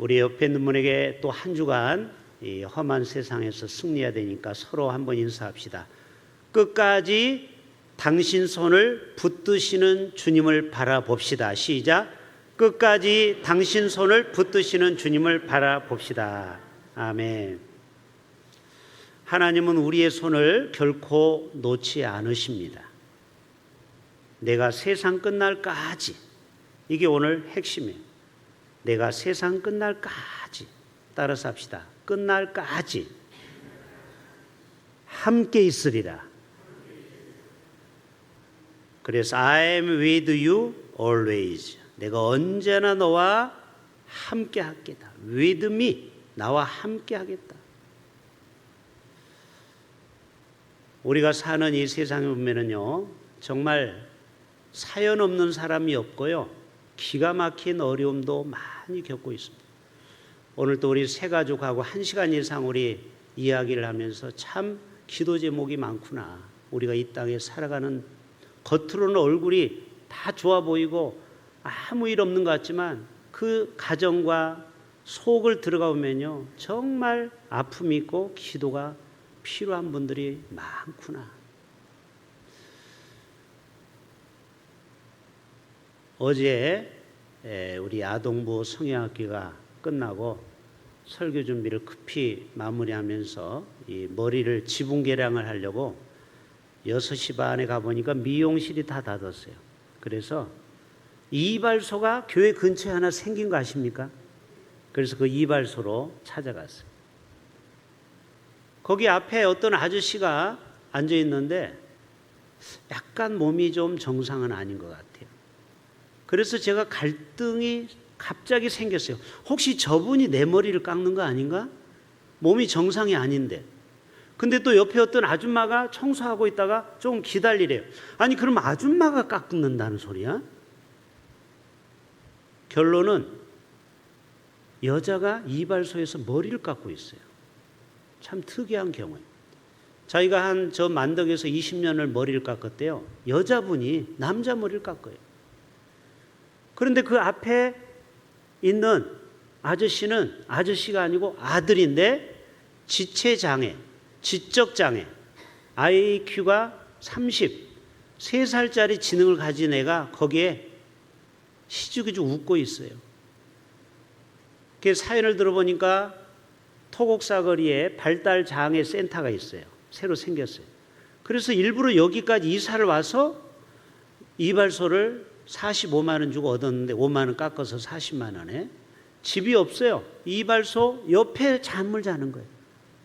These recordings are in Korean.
우리 옆에 있는 분에게 또 한 주간 이 험한 세상에서 승리해야 되니까 서로 한번 인사합시다. 끝까지 당신 손을 붙드시는 주님을 바라봅시다. 시작. 끝까지 당신 손을 붙드시는 주님을 바라봅시다. 아멘. 하나님은 우리의 손을 결코 놓지 않으십니다. 내가 세상 끝날까지 이게 오늘 핵심이에요. 내가 세상 끝날까지 따라서 합시다. 끝날까지 함께 있으리라. 그래서 I am with you always. 내가 언제나 너와 함께 하겠다. with me. 나와 함께 하겠다. 우리가 사는 이 세상에 보면은요, 정말 사연 없는 사람이 없고요, 기가 막힌 어려움도 많이 겪고 있습니다. 오늘 또 우리 세 가족하고 한 시간 이상 우리 이야기를 하면서 참 기도 제목이 많구나. 우리가 이 땅에 살아가는 겉으로는 얼굴이 다 좋아 보이고 아무 일 없는 것 같지만 그 가정과 속을 들어가 보면요 정말 아픔이 있고 기도가 필요한 분들이 많구나. 어제 에, 우리 아동부 성형학기가 끝나고 설교 준비를 급히 마무리하면서 이 머리를 지붕 개량을 하려고 6시 반에 가보니까 미용실이 다 닫았어요. 그래서 이발소가 교회 근처에 하나 생긴 거 아십니까? 그래서 그 이발소로 찾아갔어요. 거기 앞에 어떤 아저씨가 앉아 있는데 약간 몸이 좀 정상은 아닌 것 같아요. 그래서 제가 갈등이 갑자기 생겼어요. 혹시 저분이 내 머리를 깎는 거 아닌가? 몸이 정상이 아닌데. 근데 또 옆에 어떤 아줌마가 청소하고 있다가 좀 기다리래요. 아니, 그럼 아줌마가 깎는다는 소리야? 결론은 여자가 이발소에서 머리를 깎고 있어요. 참 특이한 경우예요. 자기가 한 저 만덕에서 20년을 머리를 깎았대요. 여자분이 남자 머리를 깎아요. 그런데 그 앞에 있는 아저씨는 아저씨가 아니고 아들인데 지체 장애, 지적 장애, IQ가 30, 3살짜리 지능을 가진 애가 거기에 시죽이죽 웃고 있어요. 그 사연을 들어보니까 토곡사거리에 발달 장애 센터가 있어요. 새로 생겼어요. 그래서 일부러 여기까지 이사를 와서 이발소를 45만 원 주고 얻었는데 5만 원 깎아서 40만 원에 집이 없어요. 이발소 옆에 잠을 자는 거예요.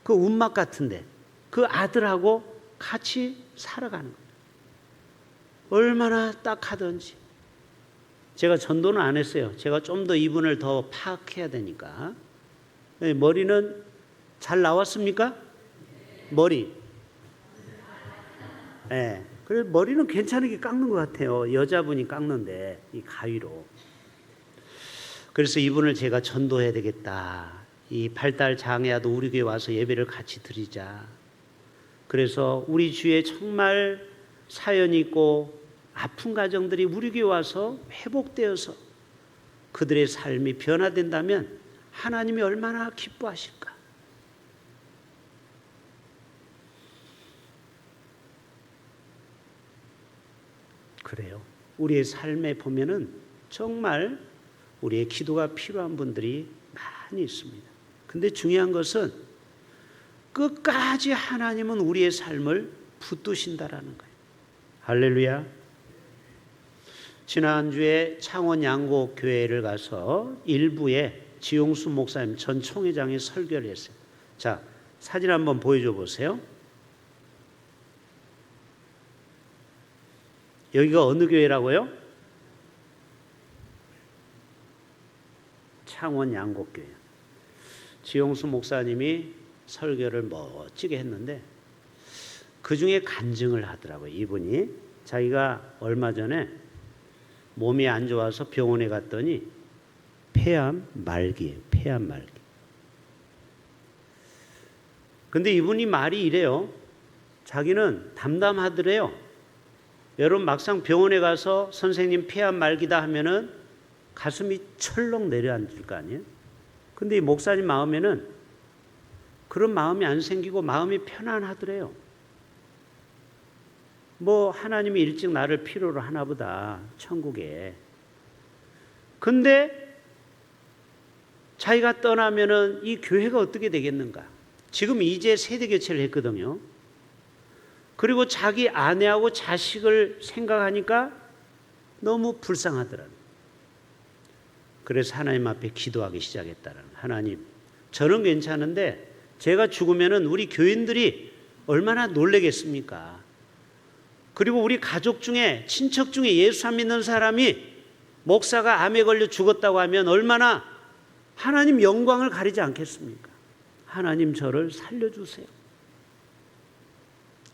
그 운막 같은데 그 아들하고 같이 살아가는 거예요. 얼마나 딱하던지. 제가 전도는 안 했어요. 제가 좀 더 이분을 더 파악해야 되니까. 네, 머리는 잘 나왔습니까? 머리. 예. 네. 그래 머리는 괜찮게 깎는 것 같아요. 여자분이 깎는데 이 가위로. 그래서 이분을 제가 전도해야 되겠다. 이 발달 장애아도 우리 교회 와서 예배를 같이 드리자. 그래서 우리 주에 정말 사연이 있고 아픈 가정들이 우리 교회 와서 회복되어서 그들의 삶이 변화된다면 하나님이 얼마나 기뻐하실까? 그래요. 우리의 삶에 보면은 정말 우리의 기도가 필요한 분들이 많이 있습니다. 근데 중요한 것은 끝까지 하나님은 우리의 삶을 붙드신다라는 거예요. 할렐루야. 지난주에 창원 양곡 교회를 가서 일부에 지용수 목사님 전 총회장이 설교를 했어요. 자, 사진 한번 보여줘 보세요. 여기가 어느 교회라고요? 창원 양곡교회. 지용수 목사님이 설교를 멋지게 했는데 그 중에 간증을 하더라고요. 이분이 자기가 얼마 전에 몸이 안 좋아서 병원에 갔더니 폐암 말기예요. 폐암 말기. 근데 이분이 말이 이래요. 자기는 담담하더래요. 여러분 막상 병원에 가서 선생님 폐암 말기다 하면은 가슴이 철렁 내려앉을 거 아니에요? 근데 이 목사님 마음에는 그런 마음이 안 생기고 마음이 편안하더래요. 뭐 하나님이 일찍 나를 필요로 하나 보다 천국에. 근데 자기가 떠나면은 이 교회가 어떻게 되겠는가? 지금 이제 세대 교체를 했거든요. 그리고 자기 아내하고 자식을 생각하니까 너무 불쌍하더라고요. 그래서 하나님 앞에 기도하기 시작했다는 하나님 저는 괜찮은데 제가 죽으면은 우리 교인들이 얼마나 놀래겠습니까? 그리고 우리 가족 중에 친척 중에 예수 안 믿는 사람이 목사가 암에 걸려 죽었다고 하면 얼마나 하나님 영광을 가리지 않겠습니까? 하나님 저를 살려주세요.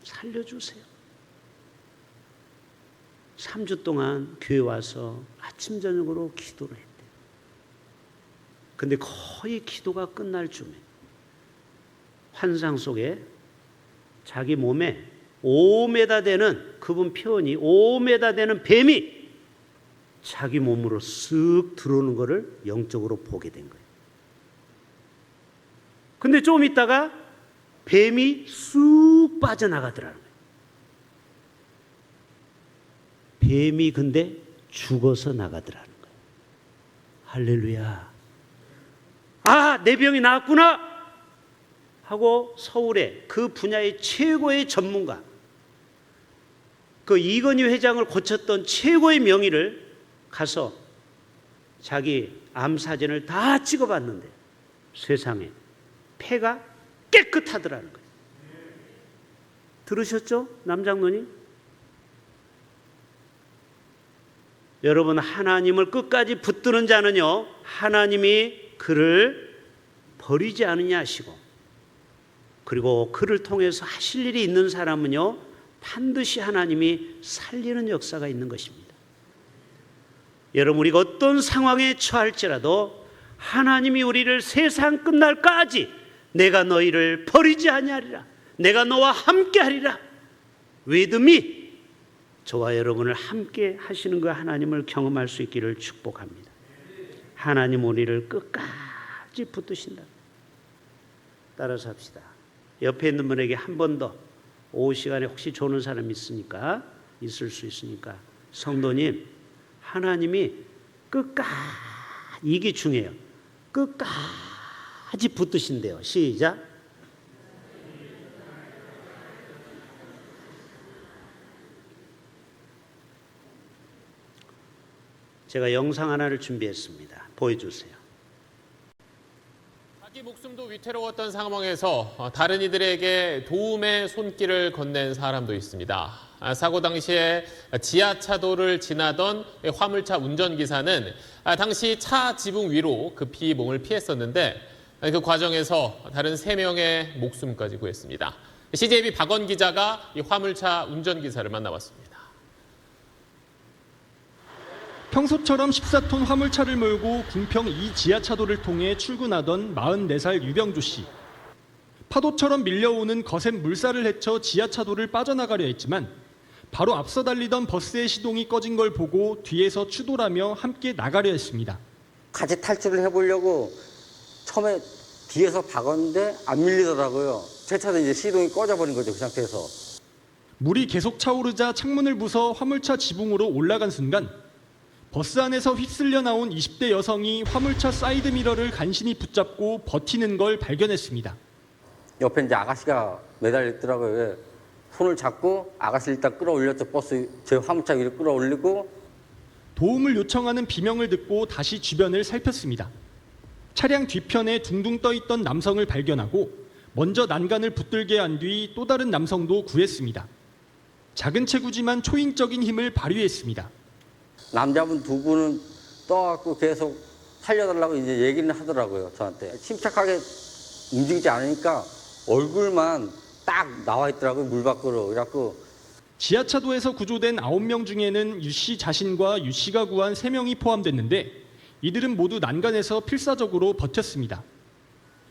살려주세요. 3주 동안 교회 와서 아침 저녁으로 기도를 했대요. 근데 거의 기도가 끝날 쯤에 환상 속에 자기 몸에 5m 되는 그분 표현이 5m 되는 뱀이 자기 몸으로 쓱 들어오는 것을 영적으로 보게 된 거예요. 근데 좀 있다가 뱀이 쑥 빠져나가더라는 거예요. 뱀이 근데 죽어서 나가더라는 거예요. 할렐루야. 아, 내 병이 나았구나! 하고 서울에 그 분야의 최고의 전문가, 그 이건희 회장을 고쳤던 최고의 명의를 가서 자기 암 사진을 다 찍어봤는데 세상에 폐가 깨끗하더라는 거예요. 들으셨죠? 남장로님? 여러분 하나님을 끝까지 붙드는 자는요 하나님이 그를 버리지 않으냐 하시고 그리고 그를 통해서 하실 일이 있는 사람은요 반드시 하나님이 살리는 역사가 있는 것입니다. 여러분 우리가 어떤 상황에 처할지라도 하나님이 우리를 세상 끝날까지 내가 너희를 버리지 아니하리라 내가 너와 함께 하리라 믿음이 저와 여러분을 함께 하시는 그 하나님을 경험할 수 있기를 축복합니다. 하나님 우리를 끝까지 붙드신다. 따라서 합시다. 옆에 있는 분에게 한 번 더 오후 시간에 혹시 조는 사람 있으니까 있을 수 있으니까 성도님 하나님이 끝까지 이게 중요해요. 끝까지 붙드신대요. 시작. 제가 영상 하나를 준비했습니다. 보여주세요. 자기 목숨도 위태로웠던 상황에서 어, 다른 이들에게 도움의 손길을 건넨 사람도 있습니다. 아, 사고 당시에 지하차도를 지나던 화물차 운전기사는 아, 당시 차 지붕 위로 급히 몸을 피했었는데 아, 그 과정에서 다른 세명의 목숨까지 구했습니다. CJB 박원 기자가 이 화물차 운전기사를 만나봤습니다. 평소처럼 14톤 화물차를 몰고 궁평 2 지하차도를 통해 출근하던 44살 유병주 씨. 파도처럼 밀려오는 거센 물살을 헤쳐 지하차도를 빠져나가려 했지만 바로 앞서 달리던 버스의 시동이 꺼진 걸 보고 뒤에서 추돌하며 함께 나가려 했습니다. 같이 탈출을 해보려고 처음에 뒤에서 박았는데 안 밀리더라고요. 제 차도 이제 시동이 꺼져버린 거죠, 그 상태에서. 물이 계속 차오르자 창문을 부숴 화물차 지붕으로 올라간 순간 버스 안에서 휩쓸려 나온 20대 여성이 화물차 사이드 미러를 간신히 붙잡고 버티는 걸 발견했습니다. 옆에 이제 아가씨가 매달렸더라고요. 예. 손을 잡고 아가씨를 일단 끌어올렸죠. 버스 제 화물차 위로 끌어올리고 도움을 요청하는 비명을 듣고 다시 주변을 살폈습니다. 차량 뒤편에 둥둥 떠 있던 남성을 발견하고 먼저 난간을 붙들게 한 뒤 또 다른 남성도 구했습니다. 작은 체구지만 초인적인 힘을 발휘했습니다. 남자분 두 분은 떠갖고 계속 살려달라고 이제 얘기는 하더라고요. 저한테. 침착하게 움직이지 않으니까 얼굴만 딱 나와 있더라고요. 물 밖으로. 그래갖고 지하차도에서 구조된 9명 중에는 유 씨 자신과 유 씨가 구한 3명이 포함됐는데 이들은 모두 난간에서 필사적으로 버텼습니다.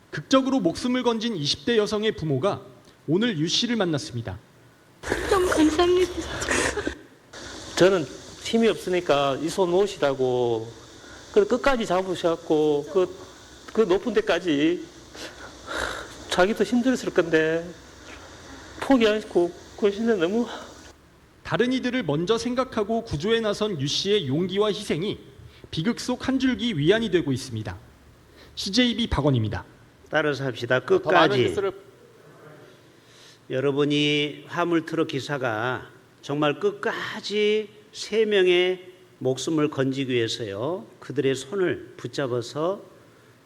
극적으로 목숨을 건진 20대 여성의 부모가 오늘 유 씨를 만났습니다. 너무 감사합니다. 저는 힘이 없으니까 이 손 놓으시라고 그 끝까지 잡으셔갖고 그 그 높은 데까지 자기도 힘들었을 건데 포기하고 그러시는 너무 다른 이들을 먼저 생각하고 구조에 나선 유 씨의 용기와 희생이 비극 속 한 줄기 위안이 되고 있습니다. CJB 박원입니다. 따라서 합시다. 끝까지 여러분이 화물 트럭 기사가 정말 끝까지 세 명의 목숨을 건지기 위해서요. 그들의 손을 붙잡아서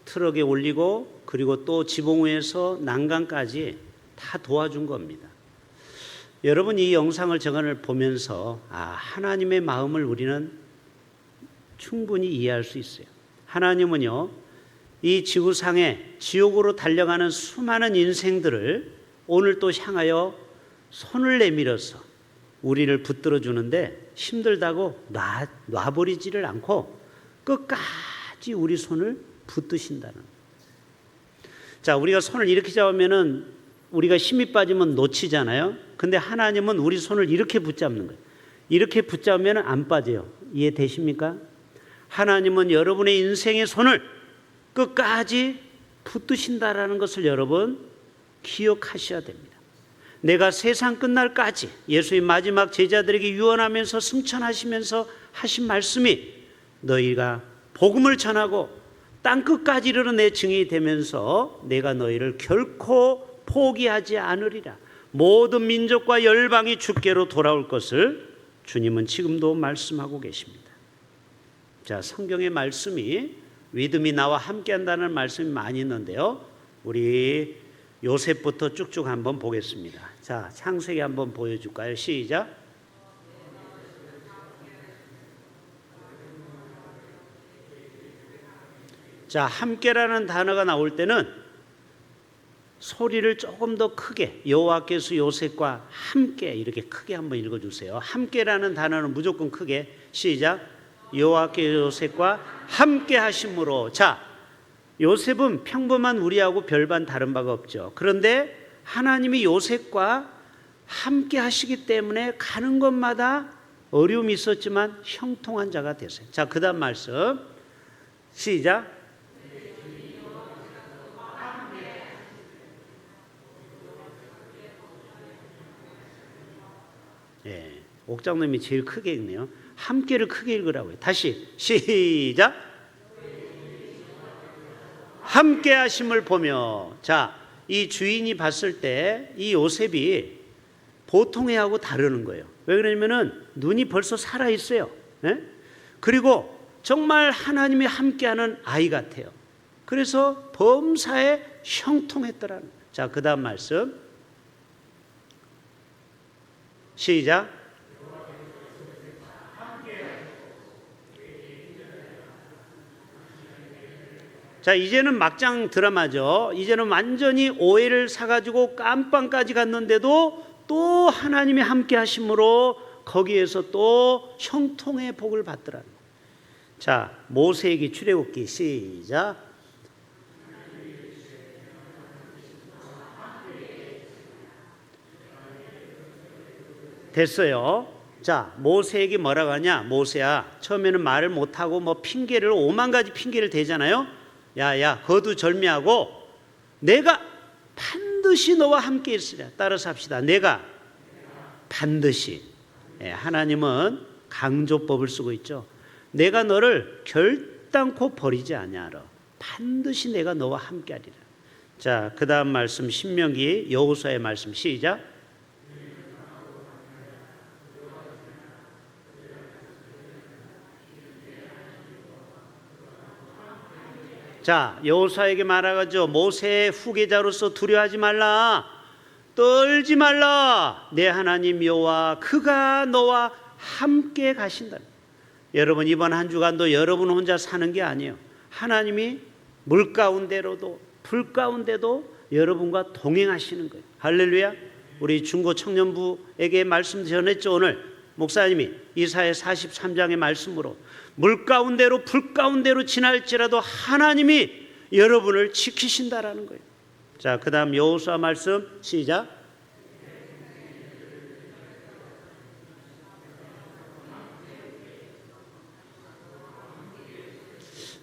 트럭에 올리고 그리고 또 지붕 위에서 난간까지 다 도와준 겁니다. 여러분 이 영상을 저간을 보면서 아 하나님의 마음을 우리는 충분히 이해할 수 있어요. 하나님은요 이 지구상에 지옥으로 달려가는 수많은 인생들을 오늘 또 향하여 손을 내밀어서 우리를 붙들어 주는데 힘들다고 놔, 놔버리지를 않고 끝까지 우리 손을 붙드신다는. 자, 우리가 손을 이렇게 잡으면은 우리가 힘이 빠지면 놓치잖아요. 근데 하나님은 우리 손을 이렇게 붙잡는 거예요. 이렇게 붙잡으면 안 빠져요. 이해되십니까? 하나님은 여러분의 인생의 손을 끝까지 붙드신다라는 것을 여러분 기억하셔야 됩니다. 내가 세상 끝날까지 예수의 마지막 제자들에게 유언하면서 승천하시면서 하신 말씀이 너희가 복음을 전하고 땅 끝까지 이르러 내 증인이 되면서 내가 너희를 결코 포기하지 않으리라. 모든 민족과 열방이 주께로 돌아올 것을 주님은 지금도 말씀하고 계십니다. 자, 성경의 말씀이 믿음이 나와 함께 한다는 말씀이 많이 있는데요. 우리 요셉부터 쭉쭉 한번 보겠습니다. 자, 창세기 한번 보여 줄까요? 시작. 자, 함께라는 단어가 나올 때는 소리를 조금 더 크게 여호와께서 요셉과 함께 이렇게 크게 한번 읽어 주세요. 함께라는 단어는 무조건 크게 시작. 여호와께서 요셉과 함께 하심으로 자, 요셉은 평범한 우리하고 별반 다른 바가 없죠. 그런데 하나님이 요셉과 함께 하시기 때문에 가는 곳마다 어려움이 있었지만 형통한 자가 됐어요. 자, 그다음 말씀. 시작. 예. 옥장님이 제일 크게 읽네요. 함께를 크게 읽으라고요. 다시 시작. 함께 하심을 보며 자, 이 주인이 봤을 때 이 요셉이 보통의 하고 다르는 거예요. 왜 그러냐면은 눈이 벌써 살아 있어요. 예? 그리고 정말 하나님이 함께하는 아이 같아요. 그래서 범사에 형통했더라는. 자, 그다음 말씀. 시작. 자, 이제는 막장 드라마죠. 이제는 완전히 오해를 사가지고 깜빵까지 갔는데도 또 하나님이 함께 하심으로 거기에서 또 형통의 복을 거예요. 자, 모세에게 출애굽기 시작. 됐어요. 자, 모세에게 뭐라고 하냐? 모세야, 처음에는 말을 못하고 뭐 핑계를 오만 가지 핑계를 대잖아요. 야, 야, 거두절미하고 내가 반드시 너와 함께 있으랴. 따라서 합시다. 내가 반드시. 예, 하나님은 강조법을 쓰고 있죠. 내가 너를 결단코 버리지 아니하라. 반드시 내가 너와 함께하리라. 자, 그다음 말씀 신명기 여호수아의 말씀 시작. 자, 여호수아에게 말하가죠. 모세의 후계자로서 두려워하지 말라. 떨지 말라. 내 하나님 여호와 그가 너와 함께 가신다. 여러분 이번 한 주간도 여러분 혼자 사는 게 아니에요. 하나님이 물 가운데로도 불 가운데도 여러분과 동행하시는 거예요. 할렐루야. 우리 중고 청년부에게 말씀 전했죠 오늘 목사님이 이사의 43장의 말씀으로 물 가운데로 불 가운데로 지날지라도 하나님이 여러분을 지키신다라는 거예요. 자, 그다음 여호수아 말씀 시작.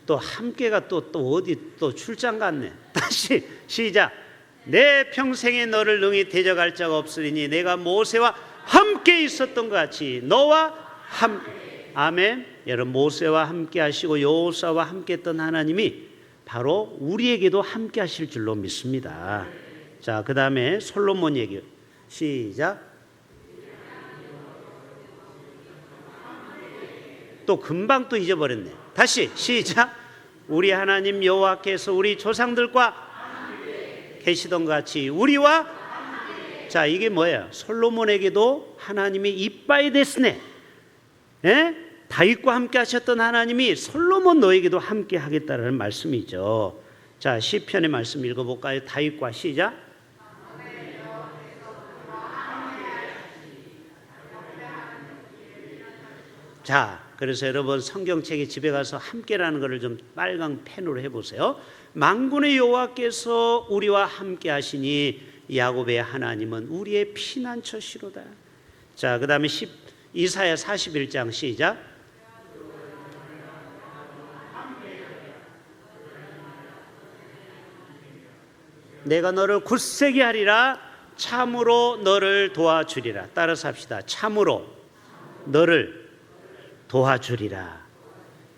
또 함께가 또 또 어디 또 출장 갔네. 다시 시작. 내 평생에 너를 능히 대적할 자가 없으리니 내가 모세와 함께 있었던 것 같이 너와 함 아멘. 여러분 모세와 함께 하시고 여호수아와 함께 했던 하나님이 바로 우리에게도 함께 하실 줄로 믿습니다. 자, 그다음에 솔로몬 얘기. 시작. 또 금방 또 잊어버렸네. 다시 시작. 우리 하나님 여호와께서 우리 조상들과 계시던 것 같이 우리와 자 이게 뭐예요? 솔로몬에게도 하나님이 이빠이 데스네. 예? 다윗과 함께 하셨던 하나님이 솔로몬 너에게도 함께 하겠다는 말씀이죠. 자 시편의 말씀 읽어 볼까요? 다윗과 시작. 자, 그래서 여러분 성경책에 집에 가서 함께라는 것을 좀 빨강 펜으로 해보세요. 망군의 여호와께서 우리와 함께 하시니 야곱의 하나님은 우리의 피난처시로다. 자, 그 다음에 10 이사야 41장 시작. 내가 너를 굳세게 하리라 참으로 너를 도와주리라. 따라서 합시다. 참으로 너를 도와주리라.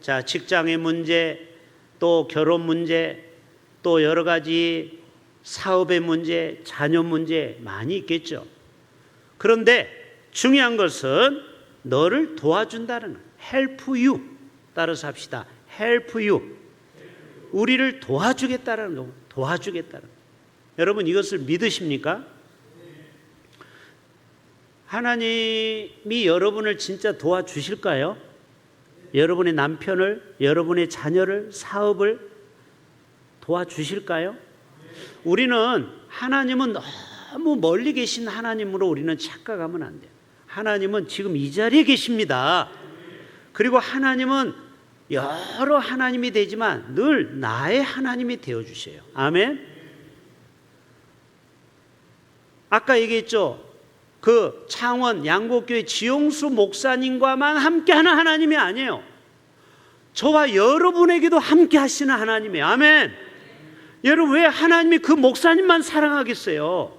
자, 직장의 문제, 또 결혼 문제, 또 여러 가지 사업의 문제, 자녀 문제 많이 있겠죠. 그런데 중요한 것은 너를 도와준다는 help you. 따라서 합시다. help you. 우리를 도와주겠다는 거. 도와주겠다는 거. 여러분 이것을 믿으십니까? 하나님이 여러분을 진짜 도와주실까요? 여러분의 남편을, 여러분의 자녀를, 사업을 도와주실까요? 우리는 하나님은 너무 멀리 계신 하나님으로 우리는 착각하면 안 돼요. 하나님은 지금 이 자리에 계십니다. 그리고 하나님은 여러 하나님이 되지만 늘 나의 하나님이 되어 주셔요. 아멘. 아까 얘기했죠. 그 창원 양곡교회 지용수 목사님과만 함께하는 하나님이 아니에요. 저와 여러분에게도 함께 하시는 하나님이에요. 아멘. 여러분 왜 하나님이 그 목사님만 사랑하겠어요?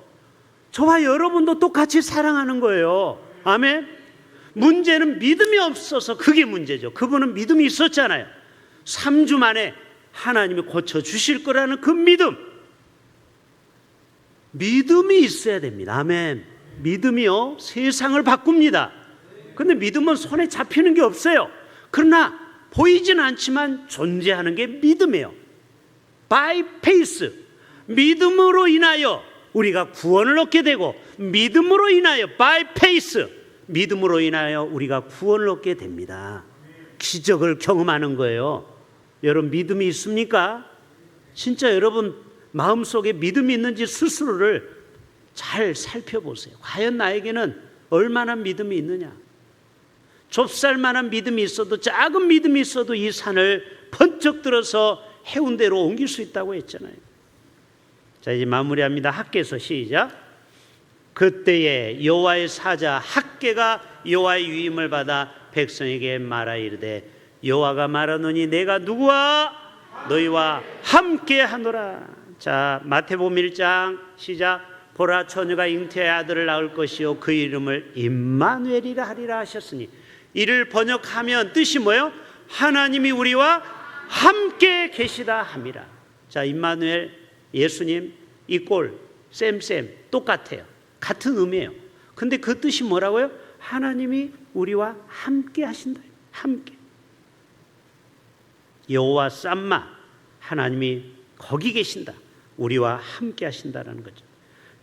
저와 여러분도 똑같이 사랑하는 거예요. 아멘. 문제는 믿음이 없어서 그게 문제죠. 그분은 믿음이 있었잖아요. 3주 만에 하나님이 고쳐 주실 거라는 그 믿음. 믿음이 있어야 됩니다. 아멘. 믿음이요 세상을 바꿉니다. 근데 믿음은 손에 잡히는 게 없어요. 그러나 보이진 않지만 존재하는 게 믿음이에요. by faith. 믿음으로 인하여 우리가 구원을 얻게 되고 믿음으로 인하여 by faith. 믿음으로 인하여 우리가 구원을 얻게 됩니다. 기적을 경험하는 거예요. 여러분 믿음이 있습니까? 진짜 여러분 마음속에 믿음이 있는지 스스로를 잘 살펴보세요. 과연 나에게는 얼마나 믿음이 있느냐? 좁쌀 만한 믿음이 있어도 작은 믿음이 있어도 이 산을 번쩍 들어서 해운대로 옮길 수 있다고 했잖아요. 자 이제 마무리합니다. 학계에서 시작. 그때에 여호와의 사자 학계가 여호와의 유임을 받아 백성에게 말하 이르되 여호와가 말하노니 내가 누구와 너희와 함께 하노라. 자 마태복음 1장 시작. 보라 처녀가 잉태의 아들을 낳을 것이요 그 이름을 임마누엘이라 하리라 하셨으니 이를 번역하면 뜻이 뭐예요? 하나님이 우리와 함께 계시다 함이라. 자 임마누엘 예수님 이꼴 쌤쌤 똑같아요. 같은 의미예요. 근데 그 뜻이 뭐라고요? 하나님이 우리와 함께 하신다. 함께. 여호와 쌈마 하나님이 거기 계신다. 우리와 함께 하신다라는 거죠.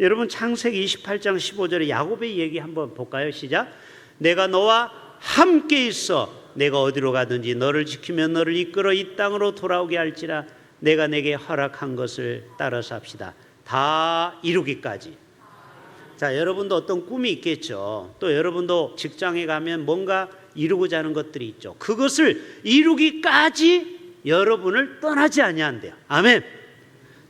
여러분 창세기 28장 15절에 야곱의 얘기 한번 볼까요? 시작. 내가 너와 함께 있어 내가 어디로 가든지 너를 지키며 너를 이끌어 이 땅으로 돌아오게 할지라 내가 내게 허락한 것을 따라서 합시다. 다 이루기까지. 자, 여러분도 어떤 꿈이 있겠죠. 또 여러분도 직장에 가면 뭔가 이루고자 하는 것들이 있죠. 그것을 이루기까지 여러분을 떠나지 아니한대요. 아멘.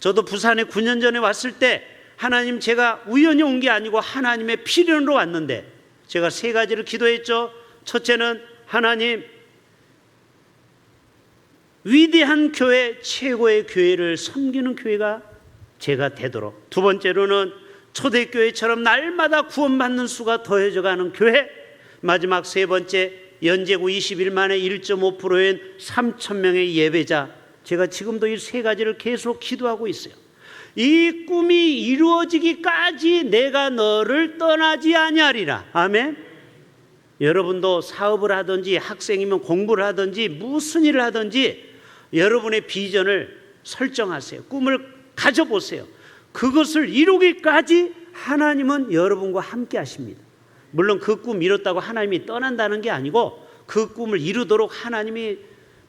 저도 부산에 9년 전에 왔을 때 하나님 제가 우연히 온 게 아니고 하나님의 필연으로 왔는데 제가 세 가지를 기도했죠. 첫째는 하나님 위대한 교회, 최고의 교회를 섬기는 교회가 제가 되도록 두 번째로는 초대교회처럼 날마다 구원받는 수가 더해져 가는 교회 마지막 세 번째 연제구 20일 만에 1.5%인 3천 명의 예배자 제가 지금도 이 세 가지를 계속 기도하고 있어요. 이 꿈이 이루어지기까지 내가 너를 떠나지 아니하리라. 아멘. 여러분도 사업을 하든지 학생이면 공부를 하든지 무슨 일을 하든지 여러분의 비전을 설정하세요. 꿈을 가져보세요. 그것을 이루기까지 하나님은 여러분과 함께 하십니다. 물론 그 꿈 이뤘다고 하나님이 떠난다는 게 아니고 그 꿈을 이루도록 하나님이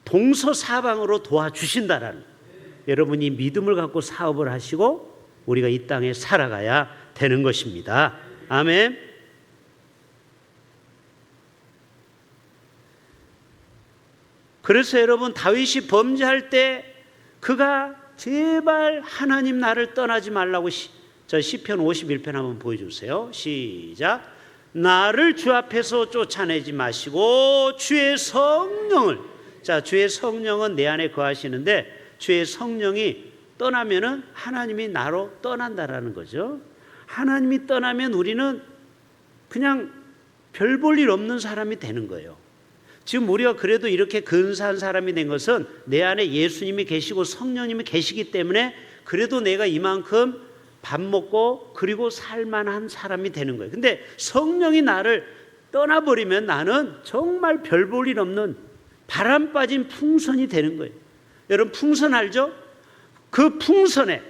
동서사방으로 도와주신다라는 여러분이 믿음을 갖고 사업을 하시고 우리가 이 땅에 살아가야 되는 것입니다. 아멘. 그래서 여러분 다윗이 범죄할 때 그가 제발 하나님 나를 떠나지 말라고 시, 저 시편 51편 한번 보여주세요. 시작. 나를 주 앞에서 쫓아내지 마시고 주의 성령을 자 주의 성령은 내 안에 거하시는데 주의 성령이 떠나면은 하나님이 나로 떠난다라는 거죠. 하나님이 떠나면 우리는 그냥 별 볼 일 없는 사람이 되는 거예요. 지금 우리가 그래도 이렇게 근사한 사람이 된 것은 내 안에 예수님이 계시고 성령님이 계시기 때문에 그래도 내가 이만큼 밥 먹고 그리고 살만한 사람이 되는 거예요. 근데 성령이 나를 떠나버리면 나는 정말 별 볼 일 없는 바람 빠진 풍선이 되는 거예요. 여러분 풍선 알죠? 그 풍선에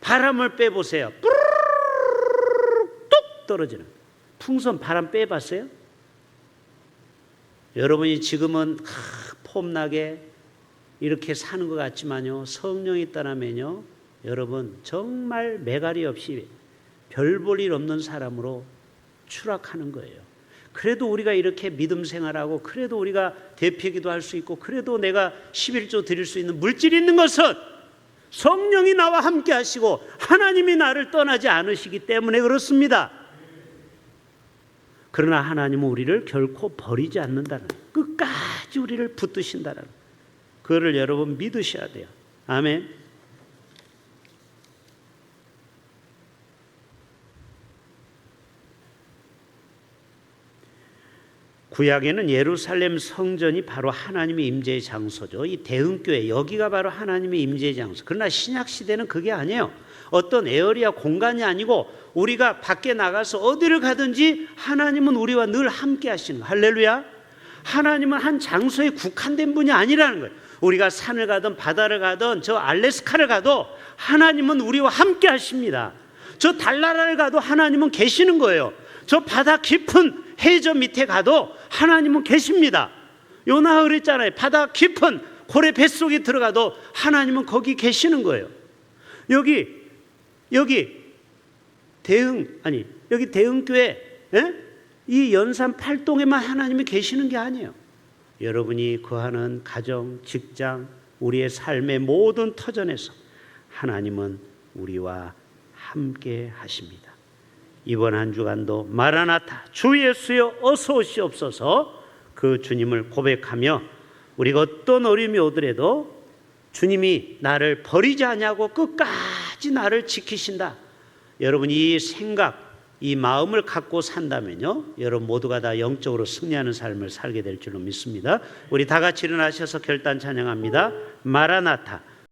바람을 빼보세요. 뚝 떨어지는 풍선 바람 빼봤어요? 여러분이 지금은 하, 폼나게 이렇게 사는 것 같지만요. 성령이 떠나면요. 여러분 정말 매갈이 없이 별 볼 일 없는 사람으로 추락하는 거예요. 그래도 우리가 이렇게 믿음 생활하고 그래도 우리가 대표기도 할 수 있고 그래도 내가 11조 드릴 수 있는 물질이 있는 것은 성령이 나와 함께 하시고 하나님이 나를 떠나지 않으시기 때문에 그렇습니다. 그러나 하나님은 우리를 결코 버리지 않는다는 끝까지 우리를 붙드신다는 그거를 여러분 믿으셔야 돼요. 아멘. 구약에는 예루살렘 성전이 바로 하나님의 임재의 장소죠. 이 대흥교회 여기가 바로 하나님의 임재의 장소. 그러나 신약 시대는 그게 아니에요. 어떤 에어리아 공간이 아니고 우리가 밖에 나가서 어디를 가든지 하나님은 우리와 늘 함께 하시는 거예요. 할렐루야. 하나님은 한 장소에 국한된 분이 아니라는 거예요. 우리가 산을 가든 바다를 가든 저 알래스카를 가도 하나님은 우리와 함께 하십니다. 저 달나라를 가도 하나님은 계시는 거예요. 저 바다 깊은 해저 밑에 가도 하나님은 계십니다. 요나 그랬잖아요. 바다 깊은 고래 뱃속에 들어가도 하나님은 거기 계시는 거예요. 여기 여기 대흥 아니 여기 대흥교회 에? 이 연산 팔동에만 하나님이 계시는 게 아니에요. 여러분이 거하는 가정, 직장, 우리의 삶의 모든 터전에서 하나님은 우리와 함께 하십니다. 이번 한 주간도 마라나타 주 예수여 어서 오시옵소서 그 주님을 고백하며 우리가 어떤 어려움이 오더라도 주님이 나를 버리지 않냐고 끝까지 나를 지키신다. 여러분 이 생각, 이 마음을 갖고 산다면요. 여러분 모두가 다 영적으로 승리하는 삶을 살게 될 줄로 믿습니다. 우리 다 같이 일어나셔서 결단 찬양합니다. 마라나타